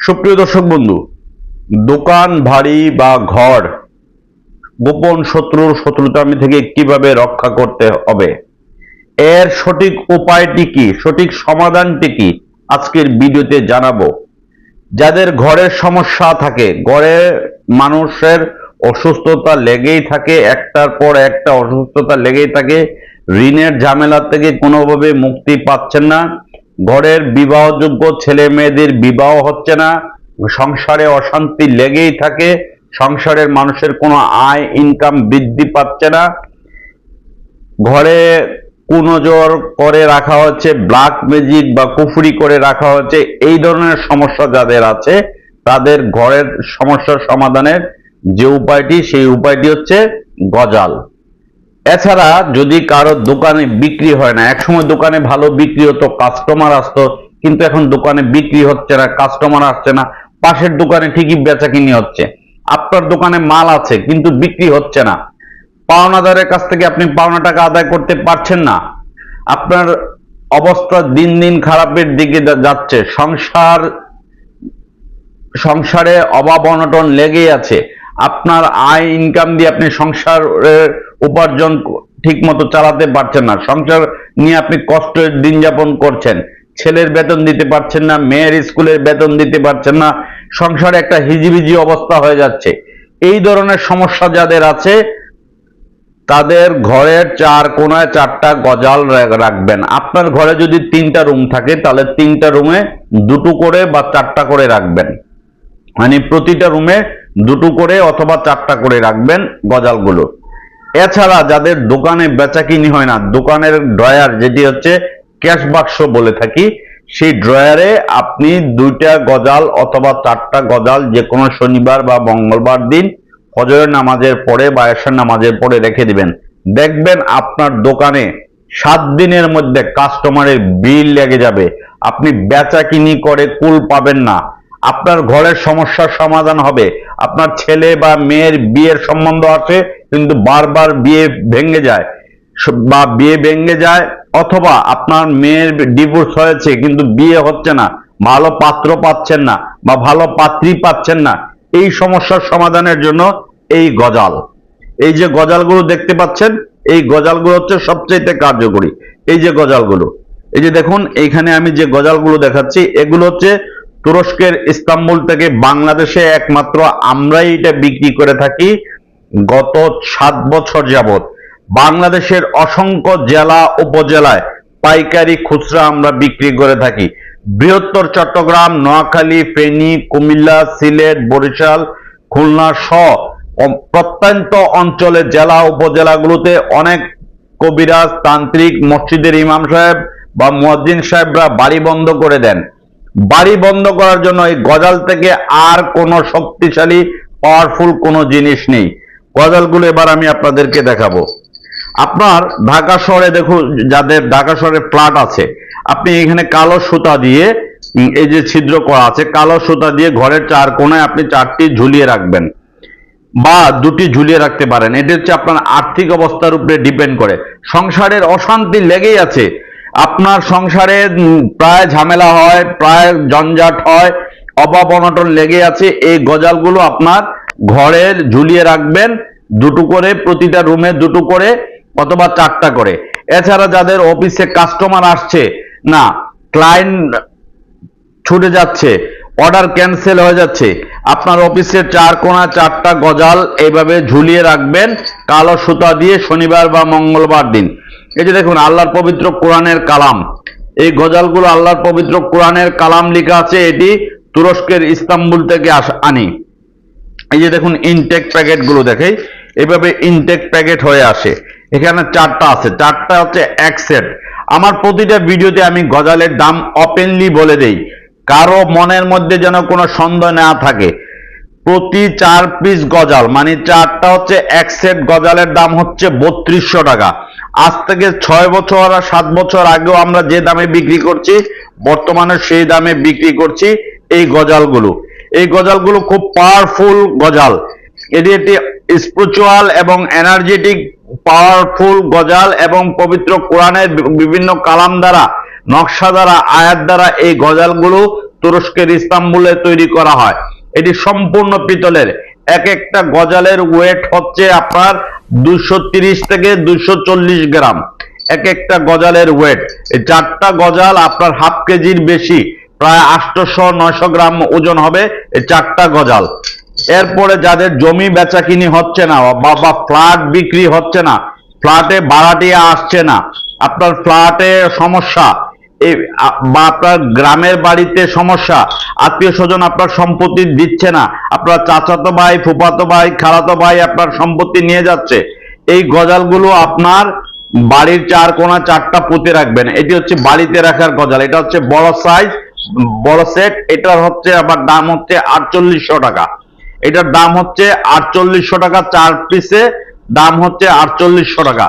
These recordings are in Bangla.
সুপ্রিয় দর্শক বন্ধু, দোকান, বাড়ি বা ঘর, গোপন শত্রুর শত্রুতামি থেকে কীভাবে রক্ষা করতে হবে? এর সঠিক উপায়টি কি? সঠিক সমাধানটি কি? আজকের ভিডিওতে জানাব। যাদের ঘরের সমস্যা থাকে, ঘরে মানুষের অসুস্থতা লেগেই থাকে, একটার পর একটা অসুস্থতা লেগেই থাকে, ঋণের ঝামেলা থেকে কোনোভাবে মুক্তি পাচ্ছেন না ঘরের বিবাহযোগ্য ছেলে মেয়েদের বিবাহ হচ্ছে না, সংসারে অশান্তি লেগেই থাকে, সংসারের মানুষের কোনো আয় ইনকাম বৃদ্ধি পাচ্ছে না। ঘরে কুনজর করে রাখা হচ্ছে ব্ল্যাক ম্যাজিক বা কুফুরি করে রাখা হচ্ছে, এই ধরনের সমস্যা যাদের আছে, তাদের ঘরের সমস্যার সমাধানের যে উপায়টি, সেই উপায়টি হচ্ছে গজাল। এছাড়া যদি কারও দোকানে বিক্রি হয় না, একসময় দোকানে ভালো বিক্রি হতো কাস্টমার আসতো, কিন্তু এখন দোকানে বিক্রি হচ্ছে না কাস্টমার আসছে না, পাশের দোকানে ঠিকই বেচা কিনি হচ্ছে। আপনার দোকানে মাল আছে, কিন্তু বিক্রি হচ্ছে না। পাওনাদারের কাছ থেকে আপনি পাওনা টাকা আদায় করতে পারছেন না। আপনার অবস্থা দিন দিন খারাপের দিকে যাচ্ছে। সংসার, সংসারে অভাব অনটন লেগেই আছে। আপনার আয় ইনকাম দিয়ে আপনি সংসারের উপার্জন ঠিক মতো চালাতে পারছেন না। সংসার নিয়ে আপনি কষ্টের দিন যাপন করছেন। ছেলের বেতন দিতে পারছেন না, মেয়ের স্কুলের বেতন দিতে পারছেন না। সংসারে একটা হিজিবিজি অবস্থা হয়ে যাচ্ছে। এই ধরনের সমস্যা যাদের আছে, তাদের ঘরের চার কোনায় চারটা গজাল রাখবেন। আপনার ঘরে যদি তিনটা রুম থাকে, তাহলে তিনটা রুমে দুটো করে বা চারটা করে রাখবেন। মানে প্রতিটা রুমে দুটো করে অথবা চারটা করে রাখবেন গজালগুলো। এছাড়া যাদের দোকানে বেচাকিনি হয় না, দোকানের ড্রয়ার যেটি হচ্ছে ক্যাশ বাক্স বলে থাকি, সেই ড্রয়ারে আপনি দুইটা গজাল অথবা চারটা গজাল যে কোনো শনিবার বা মঙ্গলবার দিন ফজরের নামাজের পরে বা এশার নামাজের পরে রেখে দিবেন। দেখবেন আপনার দোকানে সাত দিনের মধ্যে কাস্টমারের বিল লেগে যাবে। আপনি বেচা কিনি করে কুল পাবেন না। আপনার ঘরের সমস্যার সমাধান হবে। আপনার ছেলে বা মেয়ের বিয়ের সম্বন্ধ আছে, কিন্তু বারবার বিয়ে ভেঙে যায়। বা বিয়ে ভেঙে যায়, অথবা আপনার মেয়ের ডিভোর্স হয়েছে, কিন্তু বিয়ে হচ্ছে না। ভালো পাত্র পাচ্ছেন না, বা ভালো পাত্রী পাচ্ছেন না। এই সমস্যার সমাধানের জন্য এই গজাল। এই যে গজালগুলো দেখতে পাচ্ছেন, এই গজালগুলো হচ্ছে সবচেয়ে কার্যকরী। এই যে গজালগুলো, এই যে দেখুন, এইখানে আমি যে গজালগুলো দেখাচ্ছি, এগুলো হচ্ছে তুরস্কের ইস্তাম্বুল থেকে বাংলাদেশে একমাত্র আমরাই এটা বিক্রি করে থাকি গত সাত বছর যাবত বাংলাদেশের অসংখ্য জেলা, উপজেলায় পাইকারি খুচরা আমরা বিক্রি করে থাকি। বৃহত্তর চট্টগ্রাম, নোয়াখালী, ফেনী, কুমিল্লা, সিলেট, বরিশাল, খুলনা সহ প্রত্যন্ত অঞ্চলের জেলা, উপজেলাগুলোতে অনেক কবিরাজ, তান্ত্রিক, মসজিদের ইমাম সাহেব বা মুয়াজ্জিন সাহেবরা বাড়ি বন্ধ করে দেন। বাড়ি বন্ধ করার জন্য এই গজাল থেকে আর কোনো শক্তিশালী পাওয়ারফুল কোনো জিনিস নেই। গজালগুলো এবার আমি আপনাদেরকে দেখাবো। আপনার ঢাকা শহরে দেখুন যাদের ঢাকা শহরে ফ্ল্যাট আছে, আপনি এখানে কালো সুতা দিয়ে এই যে ছিদ্র করা আছে, কালো সুতা দিয়ে ঘরের চার কোণায় আপনি চারটি ঝুলিয়ে রাখবেন বা দুটি ঝুলিয়ে রাখতে পারেন। এটা হচ্ছে আপনার আর্থিক অবস্থার উপরে ডিপেন্ড করে। সংসারের অশান্তি লেগেই আছে। আপনার সংসারে প্রায় ঝামেলা হয়, প্রায় জঞ্জাট হয়, অভাব অনটন লেগে আছে, এই গজালগুলো আপনার ঘরের ঝুলিয়ে রাখবেন, দুটো করে, প্রতিটা রুমে দুটো করে, অথবা চারটা করে। এছাড়া যাদের অফিসে কাস্টমার আসছে, না ক্লায়েন্ট ছুটে যাচ্ছে অর্ডার ক্যান্সেল হয়ে যাচ্ছে, আপনার অফিসের চার কোণা চারটা গজাল এইভাবে ঝুলিয়ে রাখবেন, কালো সুতা দিয়ে শনিবার বা মঙ্গলবার দিন। এই যে দেখুন, আল্লাহর পবিত্র কোরআনের কালাম। এই গজালগুলো আল্লাহর পবিত্র কোরআনের কালাম লেখা আছে, এটি তুরস্কের ইস্তাম্বুল থেকে আনি। এই যে দেখুন, ইনটেক প্যাকেটগুলো দেখে এভাবে ইনটেক প্যাকেট হয়ে আসে। এখানে চারটা আছে, চারটা হচ্ছে এক সেট। আমার প্রতিটা ভিডিওতে আমি গজালের দাম ওপেনলি বলে দেই, কারও মনের মধ্যে যেন কোনো সন্দেহ না থাকে। প্রতি চার পিস গজাল মানে চারটা হচ্ছে এক সেট গজালের দাম হচ্ছে বত্রিশশো টাকা। আজ থেকে ছয় বছর আর সাত বছর আগেও আমরা যে দামে বিক্রি করছি, বর্তমানে সেই দামে বিক্রি করছি এই গজালগুলো। এই গজালগুলো খুব পাওয়ারফুল গজাল। এটি একটি স্পিরিচুয়াল এবং এনার্জেটিক পাওয়ারফুল গজাল এবং পবিত্র কোরআনের বিভিন্ন কালাম দ্বারা, নকশা দ্বারা, আয়াত দ্বারা এই গজালগুলো তুরস্কের ইস্তাম্বুলে তৈরি করা হয়। এটি সম্পূর্ণ পিতলের। এক একটা গজালের ওয়েট হচ্ছে আপনার দুশো থেকে দুশো গ্রাম। এক একটা গজালের ওয়েট এই চারটা গজাল আপনার হাফ কেজির বেশি, প্রায় আটশোশো নয়শো গ্রাম ওজন হবে এই চারটা গজাল। এরপরে যাদের জমি বেচা কিনি হচ্ছে না বা ফ্ল্যাট বিক্রি হচ্ছে না, ফ্ল্যাটে ভাড়াটিয়া আসছে না, আপনার ফ্ল্যাটে সমস্যা বা আপনার গ্রামের বাড়িতে সমস্যা, আত্মীয় স্বজন আপনার সম্পত্তি দিচ্ছে না, আপনার চাচাতো ভাই, ফুফাতো ভাই, খালাতো ভাই আপনার সম্পত্তি নিয়ে যাচ্ছে, এই গজালগুলো আপনার বাড়ির চার কোণা চারটা পুঁতে রাখবেন। এটি হচ্ছে বাড়িতে রাখার গজাল, এটা হচ্ছে বড় সাইজ, বড় সেট, এটার হচ্ছে আবার দাম হচ্ছে আটচল্লিশশো টাকা। এটার দাম হচ্ছে আটচল্লিশশো টাকা চার পিসে, দাম হচ্ছে আটচল্লিশশো টাকা।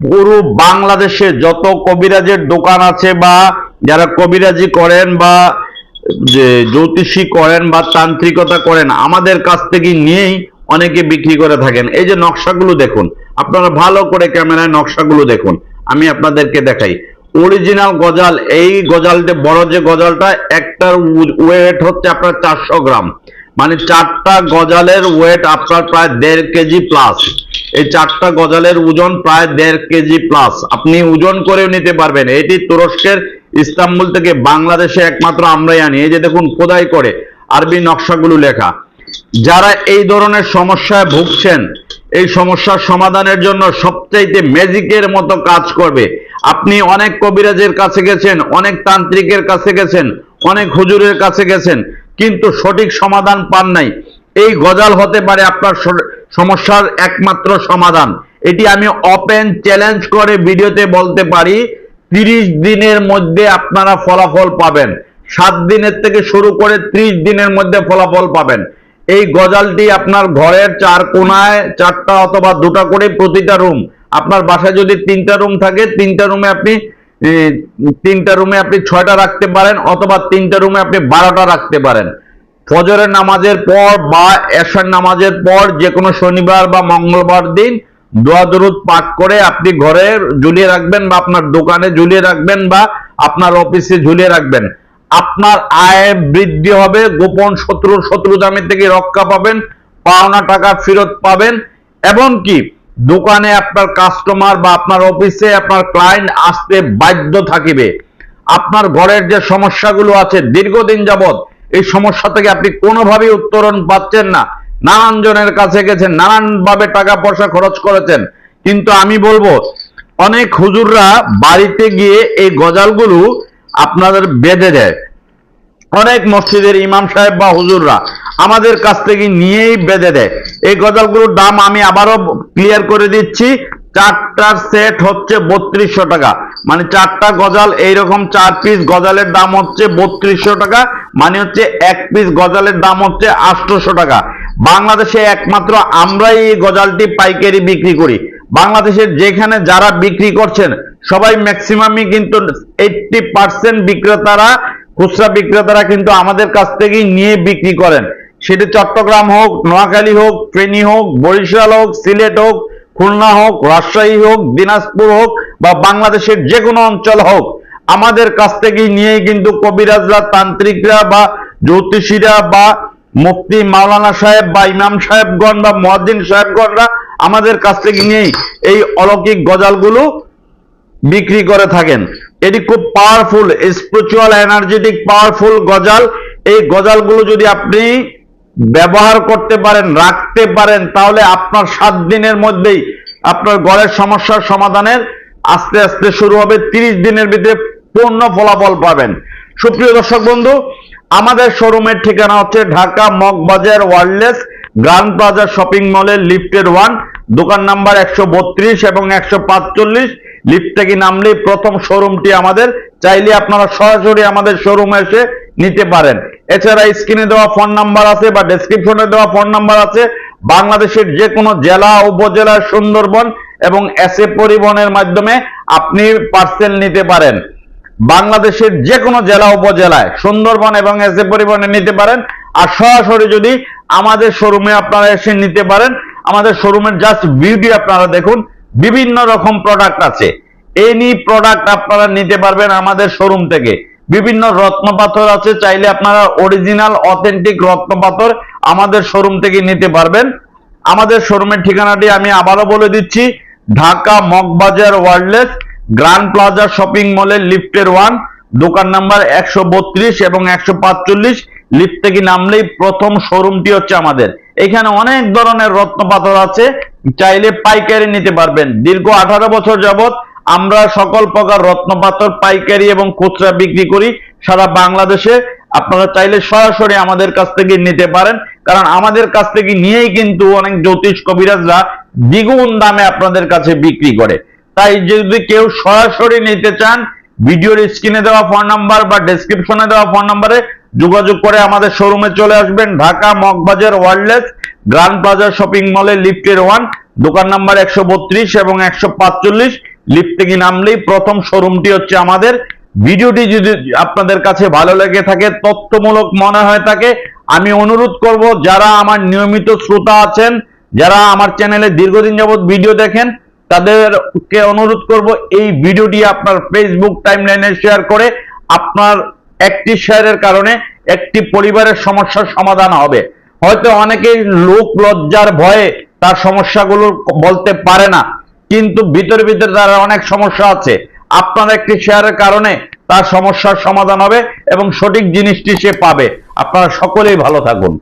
পুরো বাংলাদেশে যত কবিরাজের দোকান আছে বা যারা কবিরাজি করেন বা যে জ্যোতিষী করেন বা তান্ত্রিকতা করেন, আমাদের কাছ থেকে নিয়েই অনেকে বিক্রি করে থাকেন। এই যে নকশাগুলো দেখুন, আপনারা ভালো করে ক্যামেরায় নকশাগুলো দেখুন, আমি আপনাদেরকে দেখাই। অরিজিনাল গজাল, এই গজালটা, বড় যে গজালটা, একটার ওয়েট হচ্ছে আপনার চারশো গ্রাম। মানে চারটা গজালের ওয়েট আপনার প্রায় দেড় কেজি প্লাস এই চারটা গজালের ওজন প্রায় দেড় কেজি প্লাস আপনি ওজন করেও নিতে পারবেন। এটি তুরস্কের ইস্তাম্বুল থেকে বাংলাদেশে একমাত্র, আমরাই আনি। এই যে দেখুন খোদাই করে আরবি নকশাগুলো লেখা। যারা এই ধরনের সমস্যায় ভুগছেন, এই সমস্যার সমাধানের জন্য সবচাইতে ম্যাজিকের মতো কাজ করবে। আপনি অনেক কবিরাজের কাছে গেছেন, অনেক তান্ত্রিকের কাছে গেছেন, অনেক হুজুরের কাছে গেছেন, কিন্তু সঠিক সমাধান পান নাই। এই গজাল হতে পারে আপনার সমস্যার একমাত্র সমাধান। এটি আমি ওপেন চ্যালেঞ্জ করে ভিডিওতে বলতে পারি, তিরিশ দিনের মধ্যে আপনারা ফলাফল পাবেন। সাত দিনের থেকে শুরু করে ত্রিশ দিনের মধ্যে ফলাফল পাবেন। এই গজালটি আপনার ঘরের চার কোনায় চারটা অথবা দুটা করে প্রতিটা রুম। আপনার বাসায় যদি তিনটা রুম থাকে, তিনটা রুমে আপনি তিনটা রুমে আপনি ছয়টা রাখতে পারেন অথবা তিনটা রুমে আপনি বারোটা রাখতে পারেন। ফজরের নামাজের পর বা এশার নামাজের পর যে কোনো শনিবার বা মঙ্গলবার দিন দোয়া দরুদ পাঠ করে আপনি ঘরে ঝুলিয়ে রাখবেন বা আপনার দোকানে ঝুলিয়ে রাখবেন বা আপনার অফিসে ঝুলিয়ে রাখবেন। আপনার আয় বৃদ্ধি হবে, গোপন শত্রু শত্রুতামি থেকে রক্ষা পাবেন, পাওনা টাকা ফেরত পাবেন এবং কি? দোকানে আপনার কাস্টমার বা আপনার অফিসে আপনার ক্লায়েন্ট আসতে বাধ্য থাকিবে। আপনার ঘরের যে সমস্যাগুলো আছে, দীর্ঘদিন যাবত এই সমস্যা থেকে আপনি কোনোভাবেই উত্তরণ পাচ্ছেন না। নানান জনের কাছে গেছেন নানান ভাবে টাকা পয়সা খরচ করেছেন। কিন্তু আমি বলব, অনেক হুজুররা বাড়িতে গিয়ে এই গজালগুলো আপনাদের বেঁধে দেয়। অনেক মসজিদের ইমাম সাহেব বা হুজুররা আমাদের কাছ থেকে নিয়েই বেঁধে দেয়। এই গজালগুলোর দাম আমি আবারও ক্লিয়ার করে দিচ্ছি, চারটার সেট হচ্ছে বত্রিশশো টাকা। মানে চারটা গজাল, এইরকম চার পিস গজালের দাম হচ্ছে বত্রিশশো টাকা। মানে হচ্ছে এক পিস গজালের দাম হচ্ছে আটশোশো টাকা। বাংলাদেশে একমাত্র আমরাই এই গজালটি পাইকারি বিক্রি করি। বাংলাদেশের যেখানে যারা বিক্রি করছেন, সবাই ম্যাক্সিমামই কিন্তু এইটটি পার্সেন্ট বিক্রেতারা, খুচরা বিক্রেতারা কিন্তু আমাদের কাছ থেকেই নিয়ে বিক্রি করেন। সেটি চট্টগ্রাম হোক, নোয়াখালী হোক, ফেনী হোক, বরিশাল হোক, সিলেট হোক, খুলনা হোক, রাজশাহী হোক, দিনাজপুর হোক বা বাংলাদেশের যে কোনো অঞ্চল হোক আমাদের কাছ থেকেই নিয়েই কিন্তু কবিরাজরা, তান্ত্রিকরা বা জ্যোতিষীরা বা মুফতি মাওলানা সাহেব বা ইমাম সাহেবগণ বা মহাদ্দিন সাহেবগণরা আমাদের কাছ থেকে নিয়েই এই অলৌকিক গজালগুলো বিক্রি করে থাকেন। এটি খুব পাওয়ারফুল স্পিরিচুয়াল এনার্জেটিক পাওয়ারফুল গজাল। এই গজালগুলো যদি আপনি ব্যবহার করতে পারেন, রাখতে পারেন, তাহলে আপনার সাত দিনের মধ্যেই আপনার গড়ের সমস্যার সমাধানের আস্তে আস্তে শুরু হবে। তিরিশ দিনের ভিতরে পূর্ণ ফলাফল পাবেন। সুপ্রিয় দর্শক বন্ধু, আমাদের শোরুমের ঠিকানা হচ্ছে Dhaka Moghbazar wireless grand plaza shopping মলের লিফটের ওয়ান, দোকান নাম্বার একশো বত্রিশ এবং একশো পাঁচচল্লিশ। লিফট থেকে নামলেই প্রথম শোরুমটি আমাদের, চাইলে আপনারা সরাসরি আমাদের শোরুমে এসে নিতে পারেন। এছাড়া স্ক্রিনে দেওয়া ফোন নাম্বার আছে বা ডেসক্রিপশনে দেওয়া ফোন নাম্বার আছে। বাংলাদেশের যে কোনো জেলা উপজেলা সুন্দরবন এবং এসএ পরিবহনের মাধ্যমে আপনি পার্সেল নিতে পারেন। বাংলাদেশের যে কোনো জেলা, উপজেলায় সুন্দরবন এবং এসে পরিবহনে নিতে পারেন। আর সরাসরি যদি আমাদের শোরুমে আপনারা এসে নিতে পারেন, আমাদের শোরুমের জাস্ট বিউটি আপনারা দেখুন। বিভিন্ন রকম প্রোডাক্ট আছে। এনি প্রোডাক্ট আপনারা নিতে পারবেন আমাদের শোরুম থেকে। বিভিন্ন রত্ন পাথর আছে, চাইলে আপনারা অরিজিনাল অথেন্টিক রত্ন পাথর আমাদের শোরুম থেকে নিতে পারবেন। আমাদের শোরুমের ঠিকানাটি আমি আবারও বলে দিচ্ছি, Dhaka Moghbazar wireless grand plaza shopping মলের লিফটের ওয়ান, দোকান নাম্বার একশো বত্রিশ এবং একশো পাঁচচল্লিশ। লিফট থেকে নামলেই প্রথম শোরুমটি হচ্ছে আমাদের। এখানে অনেক ধরনের রত্ন পাথর আছে, চাইলে পাইকারি নিতে পারবেন। দীর্ঘ আঠারো বছর যাবত আমরা সকল প্রকার রত্ন পাথর পাইকারি এবং খুচরা বিক্রি করি সারা বাংলাদেশে। আপনারা চাইলে সরাসরি আমাদের কাছ থেকে নিতে পারেন। কারণ আমাদের কাছ থেকে নিয়েই কিন্তু অনেক জ্যোতিষ কবিরাজরা দ্বিগুণ দামে আপনাদের কাছে বিক্রি করে। তাই যদি কেউ সরাসরি নিতে চান, ভিডিওর স্ক্রিনে দেওয়া ফোন নাম্বার বা ডেসক্রিপশনে দেওয়া ফোন নাম্বারে যোগাযোগ করে আমাদের শোরুমে চলে আসবেন। Dhaka Moghbazar wireless grand plaza shopping মলে লিফটের ওয়ান দোকান নাম্বার একশো বত্রিশ এবং একশো পাঁচচল্লিশ। লিফট থেকে নামলেই প্রথম শোরুমটি হচ্ছে আমাদের। ভিডিওটি যদি আপনাদের কাছে ভালো লেগে থাকে, তথ্যমূলক মনে হয় থাকে, আমি অনুরোধ করব, যারা আমার নিয়মিত শ্রোতা আছেন, যারা আমার চ্যানেলে দীর্ঘদিন যাবত ভিডিও দেখেন তাদেরকে অনুরোধ করব এই ভিডিওটি আপনার ফেসবুক টাইমলাইনে শেয়ার করে আপনার একটি শেয়ারের কারণে একটি পরিবারের সমস্যার সমাধান হবে। হয়তো অনেকেই লোক লজ্জার ভয়ে তার সমস্যাগুলো বলতে পারে না, কিন্তু ভিতরে ভিতরে তার অনেক সমস্যা আছে। আপনার একটি শেয়ারের কারণে তার সমস্যার সমাধান হবে এবং সঠিক জিনিসটি সে পাবে। আপনারা সকলেই ভালো থাকুন।